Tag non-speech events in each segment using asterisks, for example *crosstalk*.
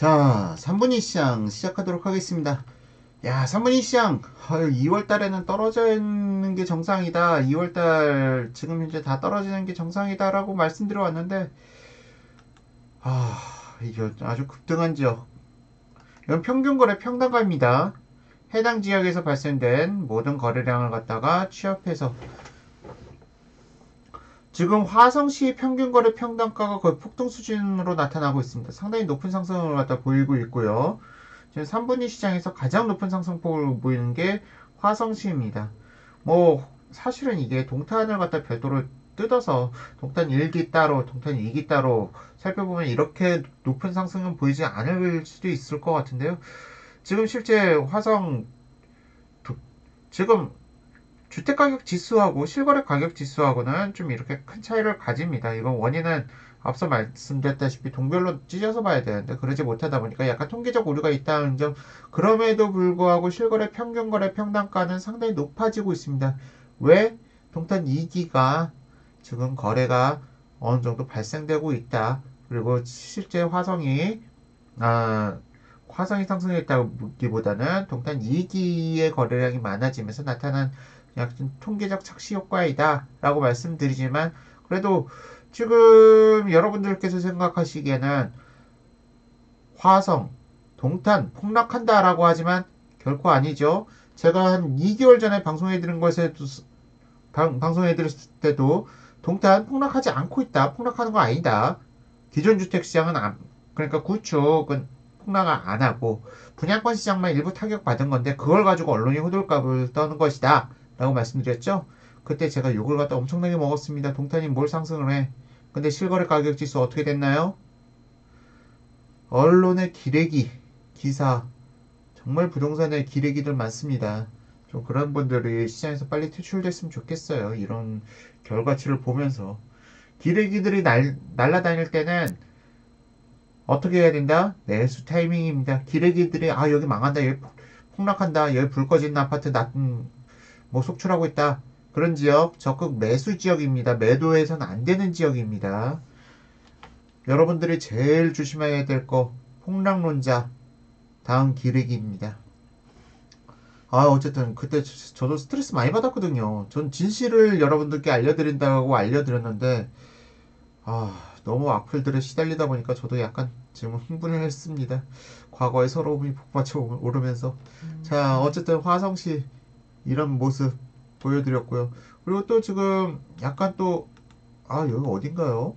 자, 3분위 시장 시작하도록 하겠습니다. 야, 3분위 시장, 2월 달에는 떨어져 있는 게 정상이다. 2월 달, 지금 현재 다 떨어지는 게 정상이다. 라고 말씀드려 왔는데, 아, 이게 아주 급등한 지역. 이건 평균 거래 평단가입니다. 해당 지역에서 발생된 모든 거래량을 갖다가 취합해서 지금 화성시 평균 거래 평단가가 거의 폭등 수준으로 나타나고 있습니다. 상당히 높은 상승을 갖다 보이고 있고요. 지금 3분위 시장에서 가장 높은 상승폭을 보이는 게 화성시입니다. 뭐 사실은 이게 동탄을 갖다 별도로 뜯어서 동탄 1기 따로, 동탄 2기 따로 살펴보면 이렇게 높은 상승은 보이지 않을 수도 있을 것 같은데요. 지금 실제 화성 지금 주택가격 지수하고 실거래 가격 지수하고는 좀 이렇게 큰 차이를 가집니다. 이건 원인은 앞서 말씀드렸다시피 동별로 찢어서 봐야 되는데 그러지 못하다 보니까 약간 통계적 오류가 있다는 점 그럼에도 불구하고 실거래 평균거래 평단가는 상당히 높아지고 있습니다. 왜? 동탄 2기가 지금 거래가 어느 정도 발생되고 있다. 그리고 실제 화성이 아, 화성이 상승했다기보다는 동탄 2기의 거래량이 많아지면서 나타난 약간 통계적 착시 효과이다 라고 말씀드리지만 그래도 지금 여러분들께서 생각하시기에는 화성, 동탄 폭락한다 라고 하지만 결코 아니죠. 제가 한 2개월 전에 방송해 드린 것에도 방송해 드렸을 때도 동탄 폭락하지 않고 있다. 폭락하는 거 아니다. 기존 주택 시장은 안, 그러니까 구축은 폭락을 안 하고 분양권 시장만 일부 타격 받은 건데 그걸 가지고 언론이 호들갑을 떠는 것이다. 라고 말씀드렸죠? 그때 제가 욕을 갖다 엄청나게 먹었습니다. 동탄이 뭘 상승을 해? 근데 실거래 가격 지수 어떻게 됐나요? 언론의 기레기, 기사, 정말 부동산에 기레기들 많습니다. 좀 그런 분들이 시장에서 빨리 퇴출됐으면 좋겠어요. 이런 결과치를 보면서. 기레기들이 날, 날라다닐 때는 어떻게 해야 된다? 매수 타이밍입니다. 기레기들이, 아, 여기 망한다. 여기 폭락한다. 여기 불 꺼진 아파트 나, 음, 뭐 속출하고 있다. 그런 지역 적극 매수 지역입니다. 매도해서는 안 되는 지역입니다. 여러분들이 제일 조심해야 될 거 폭락론자 다음 기르기입니다. 아 어쨌든 그때 저도 스트레스 많이 받았거든요. 전 진실을 여러분들께 알려드린다고 알려드렸는데 아 너무 악플들에 시달리다 보니까 저도 약간 지금 흥분을 했습니다. 과거의 서러움이 북받쳐 오르면서 음. 자 어쨌든 화성시 이런 모습 보여드렸고요. 그리고 또 지금 약간 또, 아, 여기 어딘가요?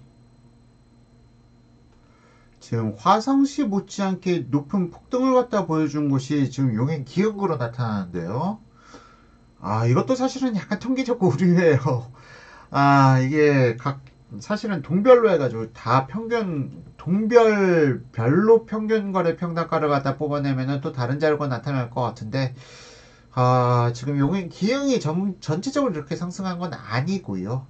지금 화성시 못지않게 높은 폭등을 갖다 보여준 곳이 지금 용행 기역으로 나타나는데요. 아, 이것도 사실은 약간 통계적 오류예요. *laughs* 아, 이게 각, 사실은 동별로 해가지고 다 평균, 동별별로 평균 거래 평단가를 갖다 뽑아내면은 또 다른 자료가 나타날 것 같은데, 아, 지금 용인 기흥이 전, 전체적으로 이렇게 상승한 건 아니고요.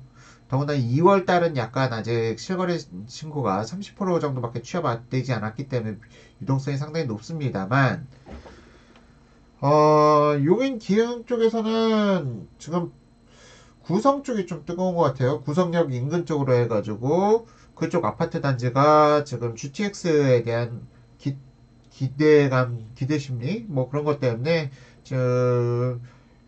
더군다나 2월 달은 약간 아직 실거래 신고가 30% 정도밖에 취합되지 않았기 때문에 유동성이 상당히 높습니다만, 어, 용인 기흥 쪽에서는 지금 구성 쪽이 좀 뜨거운 것 같아요. 구성역 인근 쪽으로 해가지고 그쪽 아파트 단지가 지금 GTX에 대한 기, 기대감, 기대 심리 뭐 그런 것 때문에 저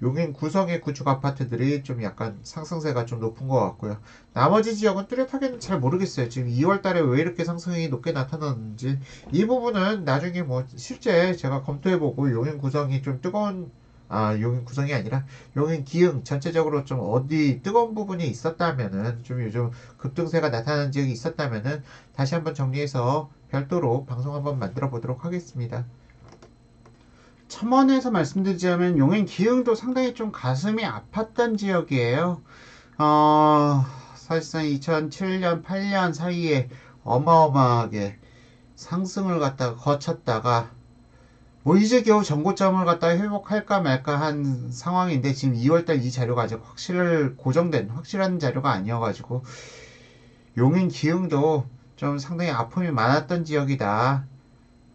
용인 구성의 구축 아파트들이 좀 약간 상승세가 좀 높은 것 같고요. 나머지 지역은 뚜렷하게는 잘 모르겠어요. 지금 2월 달에 왜 이렇게 상승이 높게 나타났는지. 이 부분은 나중에 뭐 실제 제가 검토해보고 용인 구성이 좀 뜨거운, 아, 용인 구성이 아니라 용인 기흥 전체적으로 좀 어디 뜨거운 부분이 있었다면은 좀 요즘 급등세가 나타나는 지역이 있었다면은 다시 한번 정리해서 별도로 방송 한번 만들어 보도록 하겠습니다. 첨언에서 말씀드리자면 용인 기흥도 상당히 좀 가슴이 아팠던 지역이에요. 어, 사실상 2007년, 8년 사이에 어마어마하게 상승을 갖다가 거쳤다가 뭐 이제 겨우 전고점을 갖다가 회복할까 말까 한 상황인데 지금 2월달 이 자료가 아직 확실 고정된 확실한 자료가 아니어가지고 용인 기흥도 좀 상당히 아픔이 많았던 지역이다.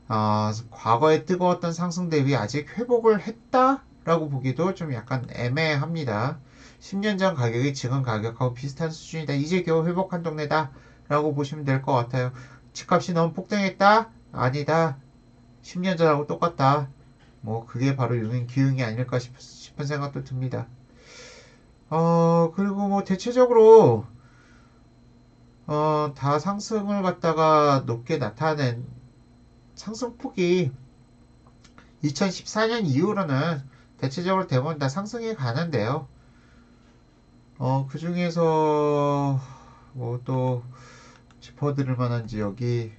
어, 과거에 뜨거웠던 상승 대비 아직 회복을 했다라고 보기도 좀 약간 애매합니다. 10년 전 가격이 지금 가격하고 비슷한 수준이다. 이제 겨우 회복한 동네다. 라고 보시면 될 것 같아요. 집값이 너무 폭등했다. 아니다. 10년 전하고 똑같다. 뭐 그게 바로 유행 기흥이 아닐까 싶, 싶은 생각도 듭니다. 어 그리고 뭐 대체적으로 어, 다 상승을 갖다가 높게 나타낸 상승폭이 2014년 이후로는 대체적으로 대부분 다 상승이 가는데요. 어, 그 중에서 뭐 또 짚어드릴 만한 지역이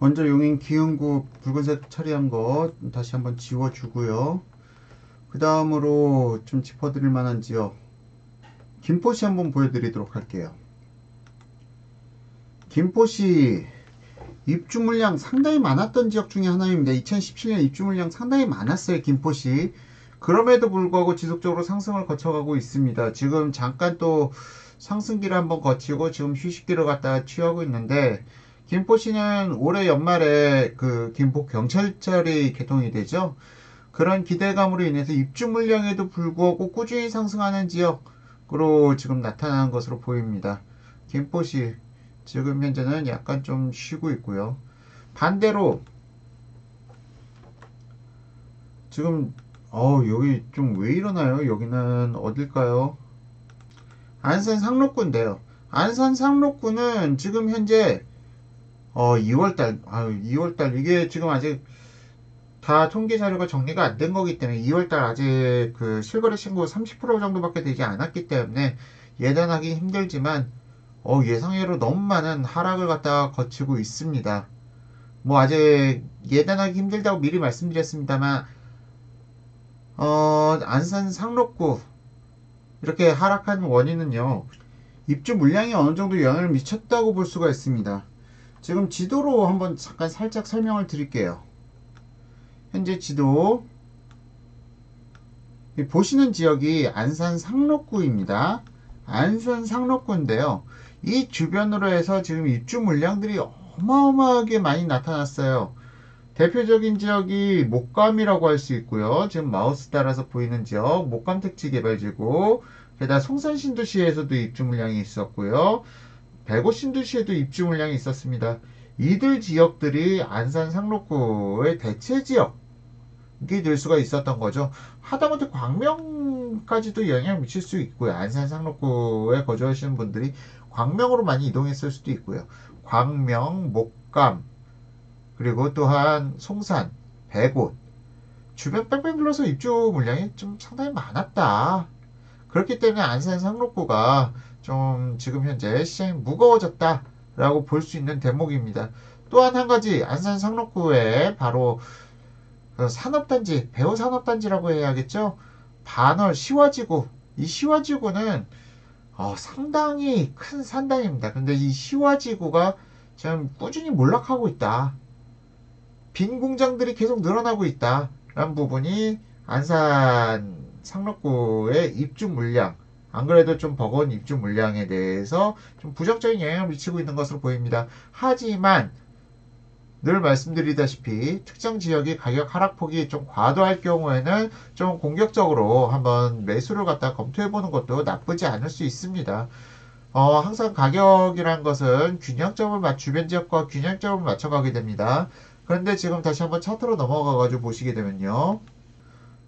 먼저 용인 기흥구 붉은색 처리한 거 다시 한번 지워주고요. 그 다음으로 좀 짚어드릴 만한 지역 김포시 한번 보여드리도록 할게요. 김포시 입주 물량 상당히 많았던 지역 중에 하나입니다. 2017년 입주 물량 상당히 많았어요. 김포시. 그럼에도 불구하고 지속적으로 상승을 거쳐가고 있습니다. 지금 잠깐 또 상승기를 한번 거치고 지금 휴식기를 갖다가 취하고 있는데 김포시는 올해 연말에 그 김포 경찰철이 개통이 되죠. 그런 기대감으로 인해서 입주 물량에도 불구하고 꾸준히 상승하는 지역으로 지금 나타나는 것으로 보입니다. 김포시 지금 현재는 약간 좀 쉬고 있고요. 반대로 지금 어 여기 좀 왜 이러나요? 여기는 어딜까요? 안산 상록구인데요. 안산 상록구는 지금 현재 어 2월달 아 2월달 이게 지금 아직 다 통계 자료가 정리가 안 된 거기 때문에 2월달 아직 그 실거래 신고 30% 정도밖에 되지 않았기 때문에 예단하기 힘들지만 어, 예상외로 너무 많은 하락을 갖다가 거치고 있습니다. 뭐 아직 예단하기 힘들다고 미리 말씀드렸습니다만 어, 안산 상록구 이렇게 하락한 원인은요. 입주 물량이 어느 정도 영향을 미쳤다고 볼 수가 있습니다. 지금 지도로 한번 잠깐 살짝 설명을 드릴게요. 현재 지도 보시는 지역이 안산 상록구입니다. 안산 상록구인데요. 이 주변으로 해서 지금 입주 물량들이 어마어마하게 많이 나타났어요. 대표적인 지역이 목감이라고 할 수 있고요. 지금 마우스 따라서 보이는 지역 목감 택지 개발지고 게다가 송산 신도시에서도 입주 물량이 있었고요. 배고 신도시에도 입주 물량이 있었습니다. 이들 지역들이 안산 상록구의 대체 지역이 될 수가 있었던 거죠. 하다못해 광명까지도 영향을 미칠 수 있고요. 안산 상록구에 거주하시는 분들이 광명으로 많이 이동했을 수도 있고요. 광명, 목감, 그리고 또한 송산, 백옷, 주변 뺑뺑 둘러서 입주 물량이 좀 상당히 많았다. 그렇기 때문에 안산 상록구가 좀 지금 현재 시장이 무거워졌다라고 볼 수 있는 대목입니다. 또한 한 가지 안산 상록구에 바로 그 산업단지, 배우산업단지라고 해야겠죠. 반월 시화지구, 이 시화지구는 어, 상당히 큰 산당입니다. 근데 이 시화지구가 지금 꾸준히 몰락하고 있다. 빈 공장들이 계속 늘어나고 있다. 라는 부분이 안산 상록구의 입주 물량, 안 그래도 좀 버거운 입주 물량에 대해서 좀 부정적인 영향을 미치고 있는 것으로 보입니다. 하지만 늘 말씀드리다시피 특정 지역이 가격 하락폭이 좀 과도할 경우에는 좀 공격적으로 한번 매수를 갖다 검토해 보는 것도 나쁘지 않을 수 있습니다. 어, 항상 가격이란 것은 균형점을 맞, 주변 지역과 균형점을 맞춰가게 됩니다. 그런데 지금 다시 한번 차트로 넘어가 가지고 보시게 되면요.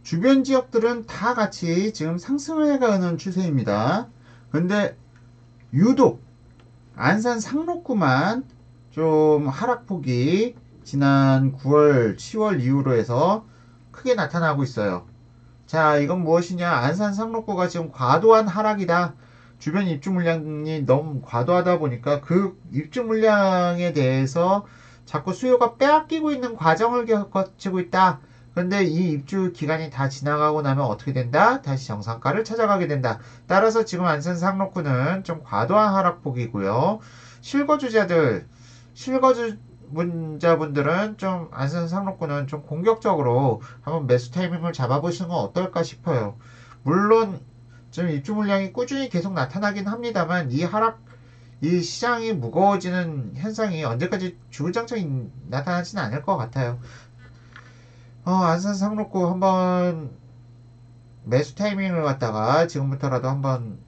주변 지역들은 다 같이 지금 상승을 해가는 추세입니다. 근데 유독 안산 상록구만 좀 하락폭이 지난 9월, 10월 이후로 해서 크게 나타나고 있어요. 자, 이건 무엇이냐? 안산 상록구가 지금 과도한 하락이다. 주변 입주 물량이 너무 과도하다 보니까 그 입주 물량에 대해서 자꾸 수요가 빼앗기고 있는 과정을 거치고 있다. 그런데 이 입주 기간이 다 지나가고 나면 어떻게 된다? 다시 정상가를 찾아가게 된다. 따라서 지금 안산 상록구는 좀 과도한 하락폭이고요. 실거주자들 실거주 문자분들은 좀 안산 상록구는 좀 공격적으로 한번 매수 타이밍을 잡아보시는 건 어떨까 싶어요. 물론 지금 입주 물량이 꾸준히 계속 나타나긴 합니다만 이 하락 이 시장이 무거워지는 현상이 언제까지 주구장창 나타나지는 않을 것 같아요. 어, 안산 상록구 한번 매수 타이밍을 갖다가 지금부터라도 한번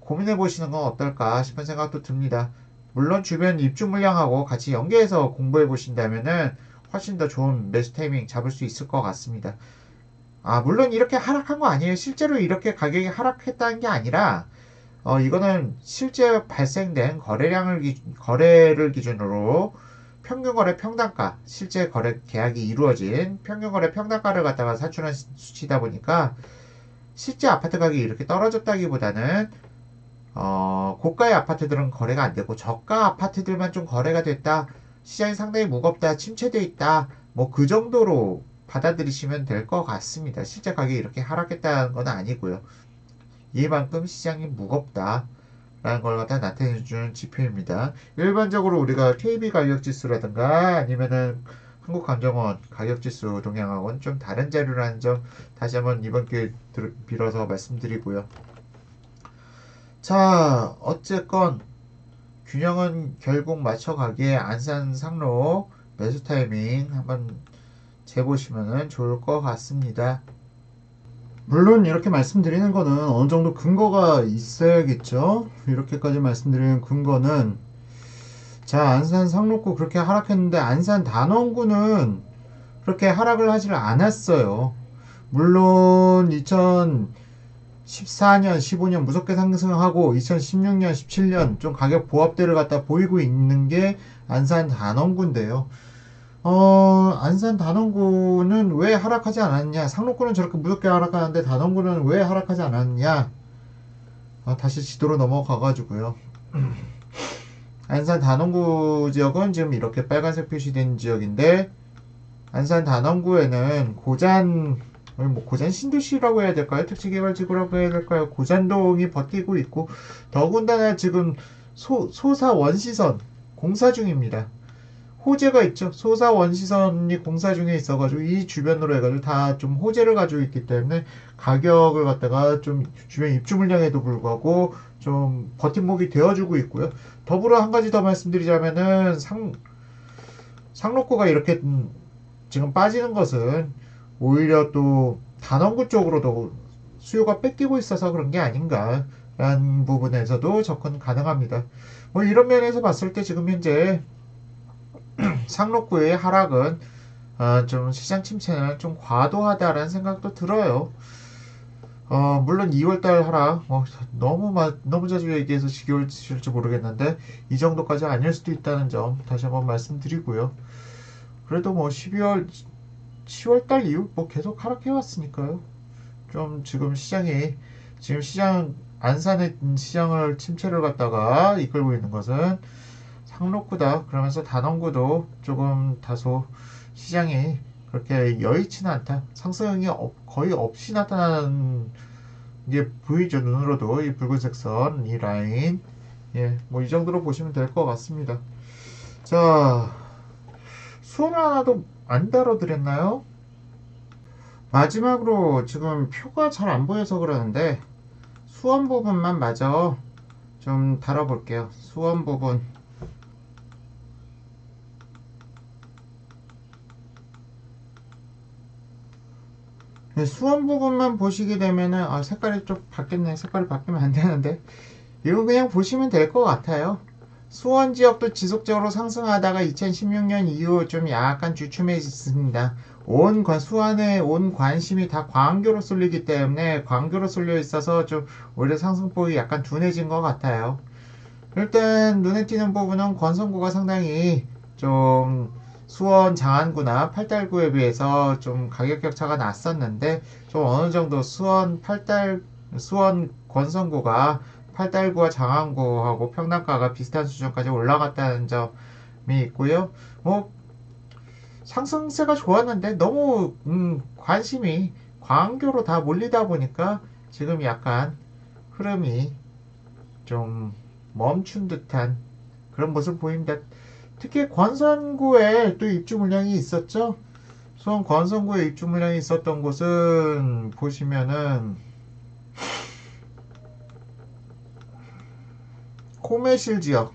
고민해 보시는 건 어떨까 싶은 생각도 듭니다. 물론 주변 입주 물량하고 같이 연계해서 공부해 보신다면은 훨씬 더 좋은 매수 타이밍 잡을 수 있을 것 같습니다. 아, 물론 이렇게 하락한 거 아니에요. 실제로 이렇게 가격이 하락했다는 게 아니라, 어, 이거는 실제 발생된 거래량을, 기, 거래를 기준으로 평균 거래 평단가, 실제 거래 계약이 이루어진 평균 거래 평단가를 갖다가 산출한 수치다 보니까, 실제 아파트 가격이 이렇게 떨어졌다기보다는, 어, 고가의 아파트들은 거래가 안 되고, 저가 아파트들만 좀 거래가 됐다. 시장이 상당히 무겁다. 침체돼 있다. 뭐 그 정도로 받아들이시면 될 것 같습니다. 실제 가격이 이렇게 하락했다는 건 아니고요. 이만큼 시장이 무겁다. 라는 걸 갖다 나타내주는 지표입니다. 일반적으로 우리가 KB 가격지수라든가 아니면은 한국감정원 가격지수 동향하고는 좀 다른 자료라는 점 다시 한번 이번 기회 빌어서 말씀드리고요. 자, 어쨌건 균형은 결국 맞춰가기에 안산 상로 매수 타이밍 한번 재보시면 좋을 것 같습니다. 물론 이렇게 말씀드리는 거는 어느 정도 근거가 있어야겠죠. 이렇게까지 말씀드리는 근거는 자 안산 상록구 그렇게 하락했는데 안산 단원구는 그렇게 하락을 하지 않았어요. 물론 2014년, 15년 무섭게 상승하고 2016년, 17년 좀 가격 보합대를 갖다 보이고 있는 게 안산 단원구인데요. 어, 안산 단원구는 왜 하락하지 않았냐? 상록구는 저렇게 무섭게 하락하는데 단원구는 왜 하락하지 않았냐? 어, 다시 지도로 넘어가가지고요. *clears throat* 안산 단원구 지역은 지금 이렇게 빨간색 표시된 지역인데, 안산 단원구에는 고잔, 뭐 고잔 신도시라고 해야 될까요? 특치개발지구라고 해야 될까요? 고잔동이 버티고 있고, 더군다나 지금 소, 소사 원시선 공사 중입니다. 호재가 있죠. 소사 원시선이 공사 중에 있어가지고 이 주변으로 해가지고 다 좀 호재를 가지고 있기 때문에 가격을 갖다가 좀 주변 입주 물량에도 불구하고 좀 버팀목이 되어주고 있고요. 더불어 한 가지 더 말씀드리자면은 상 상록구가 이렇게 지금 빠지는 것은 오히려 또 단원구 쪽으로도 수요가 뺏기고 있어서 그런 게 아닌가라는 부분에서도 접근 가능합니다. 뭐 이런 면에서 봤을 때 지금 현재 *clears throat* 상록구의 하락은 어, 좀 시장 침체는 좀 과도하다라는 생각도 들어요. 어, 물론 2월달 하락 어, 너무 마, 너무 자주 얘기해서 지겨울지 모르겠는데 이 정도까지 아닐 수도 있다는 점 다시 한번 말씀드리고요. 그래도 뭐 12월 10월달 이후 뭐 계속 하락해 왔으니까요. 좀 지금 시장이 지금 시장 안산의 시장을 침체를 갖다가 이끌고 있는 것은 상록구다. 그러면서 단원구도 조금 다소 시장이 그렇게 여의치는 않다. 상승이 거의 없이 나타나는 게 보이죠. 눈으로도 이 붉은색 선, 이 라인. 예, 뭐 이 정도로 보시면 될 것 같습니다. 자, 수원 하나도 안 다뤄드렸나요? 마지막으로 지금 표가 잘 안 보여서 그러는데 수원 부분만 마저 좀 다뤄볼게요. 수원 부분. 네, 수원 부분만 보시게 되면은 아, 색깔이 좀 바뀌네 색깔이 바뀌면 안 되는데 이거 그냥 보시면 될 것 같아요 수원 지역도 지속적으로 상승하다가 2016년 이후 좀 약간 주춤해 있습니다. 온 수원의 온 관심이 다 광교로 쏠리기 때문에 광교로 쏠려 있어서 좀 오히려 상승폭이 약간 둔해진 것 같아요. 일단 눈에 띄는 부분은 권선구가 상당히 좀 수원 장안구나 팔달구에 비해서 좀 가격 격차가 났었는데 좀 어느 정도 수원 팔달 수원 권선구가 팔달구와 장안구하고 평당가가 비슷한 수준까지 올라갔다는 점이 있고요. 뭐 상승세가 좋았는데 너무 음, 관심이 광교로 다 몰리다 보니까 지금 약간 흐름이 좀 멈춘 듯한 그런 모습 보입니다. 특히 권선구에 또 입주 물량이 있었죠. 수원 권선구에 입주 물량이 있었던 곳은 보시면은 호매실 지역,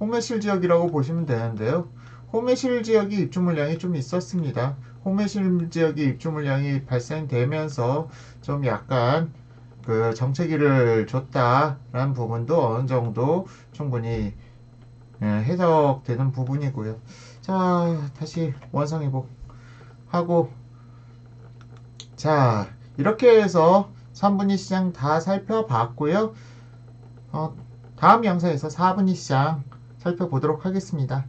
호매실 지역이라고 보시면 되는데요. 호매실 지역이 입주 물량이 좀 있었습니다. 호매실 지역이 입주 물량이 발생되면서 좀 약간 그 정체기를 줬다라는 부분도 어느 정도 충분히 예, 해석되는 부분이고요. 자, 다시 원상회복 하고 자, 이렇게 해서 3분위 시장 다 살펴봤고요. 어, 다음 영상에서 4분위 시장 살펴보도록 하겠습니다.